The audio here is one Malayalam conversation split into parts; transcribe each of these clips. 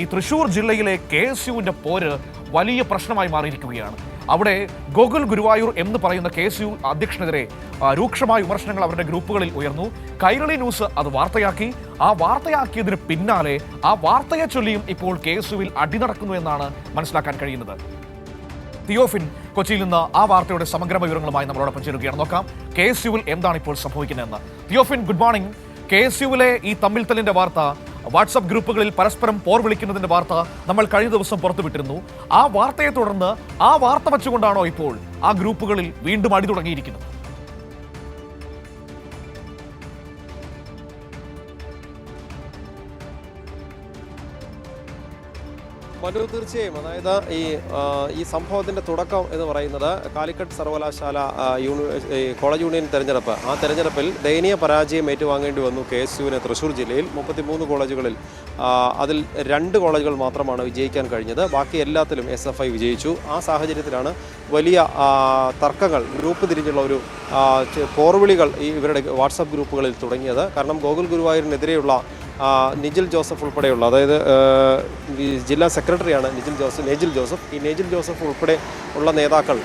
ഈ തൃശൂർ ജില്ലയിലെ കെ എസ് യുവിന്റെ പോര് വലിയ പ്രശ്നമായി മാറിയിരിക്കുകയാണ്. അവിടെ ഗോകുൽ ഗുരുവായൂർ എന്ന് പറയുന്ന കെ എസ് യു അധ്യക്ഷനെതിരെ രൂക്ഷമായ വിമർശനങ്ങൾ അവരുടെ ഗ്രൂപ്പുകളിൽ ഉയർന്നു. കൈരളി ന്യൂസ് അത് വാർത്തയാക്കി. ആ വാർത്തയാക്കിയതിന് പിന്നാലെ ആ വാർത്തയെ ചൊല്ലിയും ഇപ്പോൾ കെ എസ് യുവിൽ അടി നടക്കുന്നു എന്നാണ് മനസ്സിലാക്കാൻ കഴിയുന്നത്. തിയോഫിൻ കൊച്ചിയിൽ നിന്ന് ആ വാർത്തയുടെ സമഗ്ര വിവരങ്ങളുമായി നമ്മളോടൊപ്പം ചേരുകയാണ്. നോക്കാം കെ എസ് യുവിൽ എന്താണ് ഇപ്പോൾ സംഭവിക്കുന്നതെന്ന്. Theophin good morning. K S യുവിലെ ഈ തമ്മിൽത്തലിന്റെ വാർത്ത വാട്സപ്പ് ഗ്രൂപ്പുകളിൽ പരസ്പരം പോർ വിളിക്കുന്നതിന്റെ വാർത്ത നമ്മൾ കഴിഞ്ഞ ദിവസം പുറത്തുവിട്ടിരുന്നു. ആ വാർത്തയെ തുടർന്ന് ആ വാർത്ത വച്ചുകൊണ്ടാണോ ഇപ്പോൾ ആ ഗ്രൂപ്പുകളിൽ വീണ്ടും അടി തുടങ്ങിയിരിക്കുന്നത്? മനു തീർച്ചയായും. അതായത് ഈ ഈ സംഭവത്തിന്റെ തുടക്കം എന്ന് പറയുന്നത് കാലിക്കറ്റ് സർവകലാശാല കോളേജ് യൂണിയൻ തെരഞ്ഞെടുപ്പ്. ആ തെരഞ്ഞെടുപ്പിൽ ദയനീയ പരാജയം ഏറ്റുവാങ്ങേണ്ടി വന്നു കെ എസ് യുവിന് തൃശ്ശൂർ ജില്ലയിൽ. മുപ്പത്തിമൂന്ന് കോളേജുകളിൽ അതിൽ രണ്ട് കോളേജുകൾ മാത്രമാണ് വിജയിക്കാൻ കഴിഞ്ഞത്. ബാക്കി എല്ലാത്തിലും എസ് എഫ് ഐ വിജയിച്ചു. ആ സാഹചര്യത്തിലാണ് വലിയ തർക്കങ്ങൾ ഗ്രൂപ്പ് തിരിഞ്ഞുള്ള ഒരു പോർവിളികൾ ഈ ഇവരുടെ വാട്സപ്പ് ഗ്രൂപ്പുകളിൽ തുടങ്ങിയത്. കാരണം ഗോകുൽ ഗുരുവായൂരിനെതിരെയുള്ള നിജിൽ ജോസഫ് ഉൾപ്പെടെയുള്ള അതായത് ഈ ജില്ലാ സെക്രട്ടറിയാണ് നിജിൽ ജോസഫ് നേജിൽ ജോസഫ്. ഈ നേജിൽ ജോസഫ് ഉൾപ്പെടെ ഉള്ള നേതാക്കൾ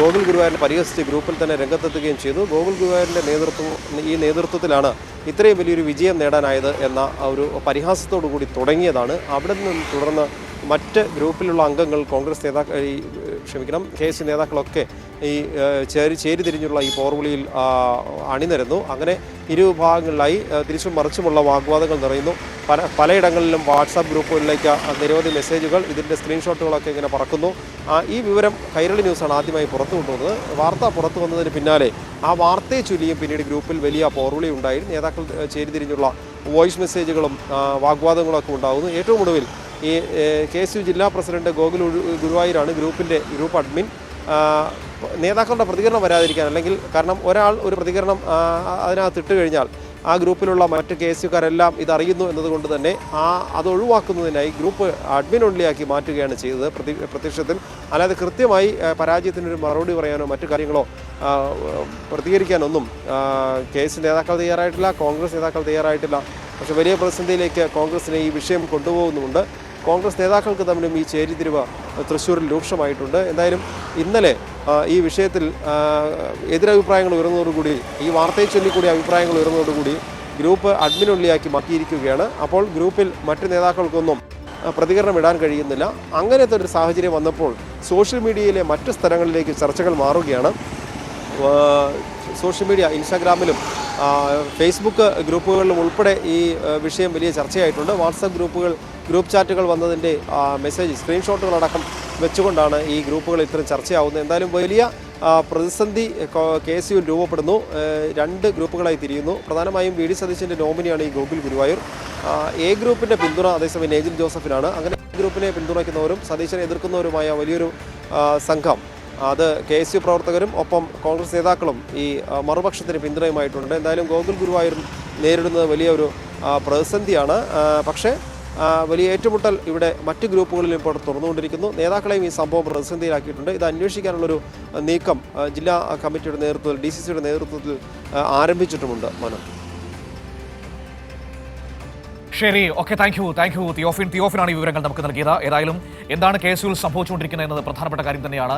ഗോകുൽ ഗുരുവായൂരിനെ പരിഹസിച്ച് ഗ്രൂപ്പിൽ തന്നെ രംഗത്തെത്തുകയും ചെയ്തു. ഗോകുൽ ഗുരുവായൂരിന്റെ നേതൃത്വം ഈ നേതൃത്വത്തിലാണ് ഇത്രയും വലിയൊരു വിജയം നേടാനായത് എന്ന ഒരു പരിഹാസത്തോടു കൂടി തുടങ്ങിയതാണ്. അവിടെ നിന്ന് തുടർന്ന് മറ്റ് ഗ്രൂപ്പിലുള്ള അംഗങ്ങൾ കോൺഗ്രസ് നേതാക്കൾ ഈ ക്ഷമിക്കണം കെ എസ് നേതാക്കളൊക്കെ ഈ ചേരി ചേരിതിരിഞ്ഞുള്ള ഈ പോർവിളിയിൽ അണിനിരന്നു. അങ്ങനെ ഇരുവിഭാഗങ്ങളിലായി തിരിച്ചും മറിച്ചുമുള്ള വാഗ്വാദങ്ങൾ നിറയുന്നു. പല പലയിടങ്ങളിലും വാട്സാപ്പ് ഗ്രൂപ്പുകളിലേക്ക് നിരവധി മെസ്സേജുകൾ ഇതിന്റെ സ്ക്രീൻഷോട്ടുകളൊക്കെ ഇങ്ങനെ പറക്കുന്നു. ഈ വിവരം കൈരളി ന്യൂസാണ് ആദ്യമായി പുറത്തു കൊണ്ടുവന്നത്. വാർത്ത പുറത്തു വന്നതിന് പിന്നാലെ ആ വാർത്തയെ ചൊല്ലിയും പിന്നീട് ഗ്രൂപ്പിൽ വലിയ പോർവിളി ഉണ്ടായി. നേതാക്കൾ ചേരിതിരിഞ്ഞുള്ള വോയിസ് മെസ്സേജുകളും വാഗ്വാദങ്ങളൊക്കെ ഉണ്ടാകുന്നു ഏറ്റവും ഒടുവിൽ ഈ കെ എസ് യു ജില്ലാ പ്രസിഡന്റ് ഗോകുൽ ഗുരുവായൂരാണ് ഗ്രൂപ്പിന്റെ ഗ്രൂപ്പ് അഡ്മിൻ. നേതാക്കളുടെ പ്രതികരണം വരാതിരിക്കാൻ അല്ലെങ്കിൽ കാരണം ഒരാൾ ഒരു പ്രതികരണം അതിനകത്ത് ഇട്ട് കഴിഞ്ഞാൽ ആ ഗ്രൂപ്പിലുള്ള മറ്റ് കെ എസ് യുക്കാരെല്ലാം ഇതറിയുന്നു എന്നതുകൊണ്ട് തന്നെ ആ അത് ഒഴിവാക്കുന്നതിനായി ഗ്രൂപ്പ് അഡ്മിൻ ഒൺലിയാക്കി മാറ്റുകയാണ് ചെയ്തത്. പ്രതി പ്രത്യക്ഷത്തിൽ അല്ലാതെ കൃത്യമായി പരാജയത്തിനൊരു മറുപടി പറയാനോ മറ്റു കാര്യങ്ങളോ പ്രതികരിക്കാനൊന്നും കെ എസ് നേതാക്കൾ തയ്യാറായിട്ടില്ല കോൺഗ്രസ് നേതാക്കൾ തയ്യാറായിട്ടില്ല. പക്ഷേ വലിയ പ്രതിസന്ധിയിലേക്ക് കോൺഗ്രസിനെ ഈ വിഷയം കൊണ്ടുപോകുന്നുമുണ്ട്. കോൺഗ്രസ് നേതാക്കൾക്ക് തമ്മിലും ഈ ചേരിതിരിവ് തൃശ്ശൂരിൽ രൂക്ഷമായിട്ടുണ്ട്. എന്തായാലും ഇന്നലെ ഈ വിഷയത്തിൽ എതിരഭിപ്രായങ്ങൾ ഉയർന്നതോടുകൂടി ഈ വാർത്തയെ ചൊല്ലിക്കൂടി അഭിപ്രായങ്ങൾ ഉയർന്നതോടുകൂടി ഗ്രൂപ്പ് അഡ്മിനുള്ളിയാക്കി മാറ്റിയിരിക്കുകയാണ് അപ്പോൾ ഗ്രൂപ്പിൽ മറ്റ് നേതാക്കൾക്കൊന്നും പ്രതികരണം ഇടാൻ കഴിയുന്നില്ല. അങ്ങനത്തെ ഒരു സാഹചര്യം വന്നപ്പോൾ സോഷ്യൽ മീഡിയയിലെ മറ്റ് സ്ഥലങ്ങളിലേക്ക് ചർച്ചകൾ മാറുകയാണ്. സോഷ്യൽ മീഡിയ ഇൻസ്റ്റാഗ്രാമിലും ഫേസ്ബുക്ക് ഗ്രൂപ്പുകളിലും ഉൾപ്പെടെ ഈ വിഷയം വലിയ ചർച്ചയായിട്ടുണ്ട്. വാട്സപ്പ് ഗ്രൂപ്പുകൾ ഗ്രൂപ്പ് ചാറ്റുകൾ വന്നതിന്റെ മെസ്സേജ് സ്ക്രീൻഷോട്ടുകളടക്കം വെച്ചുകൊണ്ടാണ് ഈ ഗ്രൂപ്പുകൾ ഇത്രയും ചർച്ചയാവുന്നത്. എന്തായാലും വലിയ പ്രതിസന്ധി കെ യു രൂപപ്പെടുന്നു. രണ്ട് ഗ്രൂപ്പുകളായി തിരിയുന്നു. പ്രധാനമായും വി ഡി സതീശന്റെ നോമിനിയാണ് ഈ ഗോകുൽ ഗുരുവായൂർ. എ ഗ്രൂപ്പിന്റെ പിന്തുണ അതേസമയം നേജിൽ ജോസഫിനാണ്. അങ്ങനെ ഗ്രൂപ്പിനെ പിന്തുണയ്ക്കുന്നവരും സതീശനെ എതിർക്കുന്നവരുമായ വലിയൊരു സംഘം. അത് കെ എസ് യു പ്രവർത്തകരും ഒപ്പം കോൺഗ്രസ് നേതാക്കളും ഈ മറുപക്ഷത്തിന് പിന്തുണയുമായിട്ടുണ്ട്. എന്തായാലും ഗോകുൽ ഗുരുവായൂർ നേരിടുന്നത് വലിയൊരു പ്രതിസന്ധിയാണ്. പക്ഷേ വലിയ ഏറ്റുമുട്ടൽ ഇവിടെ മറ്റ് ഗ്രൂപ്പുകളിലും ഇപ്പോൾ തുറന്നുകൊണ്ടിരിക്കുന്നു. നേതാക്കളെയും ഈ സംഭവം പ്രതിസന്ധിയിലാക്കിയിട്ടുണ്ട്. ഇത് അന്വേഷിക്കാനുള്ളൊരു നീക്കം ജില്ലാ കമ്മിറ്റിയുടെ നേതൃത്വത്തിൽ ഡി സി സിയുടെ നേതൃത്വത്തിൽ ആരംഭിച്ചിട്ടുമുണ്ട്. മനോ. ശരി. Okay thank you thank you Theophin. തിയോഫിനാണ് ഈ വിവരങ്ങൾ നമുക്ക് നൽകിയത്. ഏതായാലും എന്താണ് കേസുകൾ സംഭവിച്ചുകൊണ്ടിരിക്കുന്നത് എന്നത് പ്രധാനപ്പെട്ട കാര്യം തന്നെയാണ്.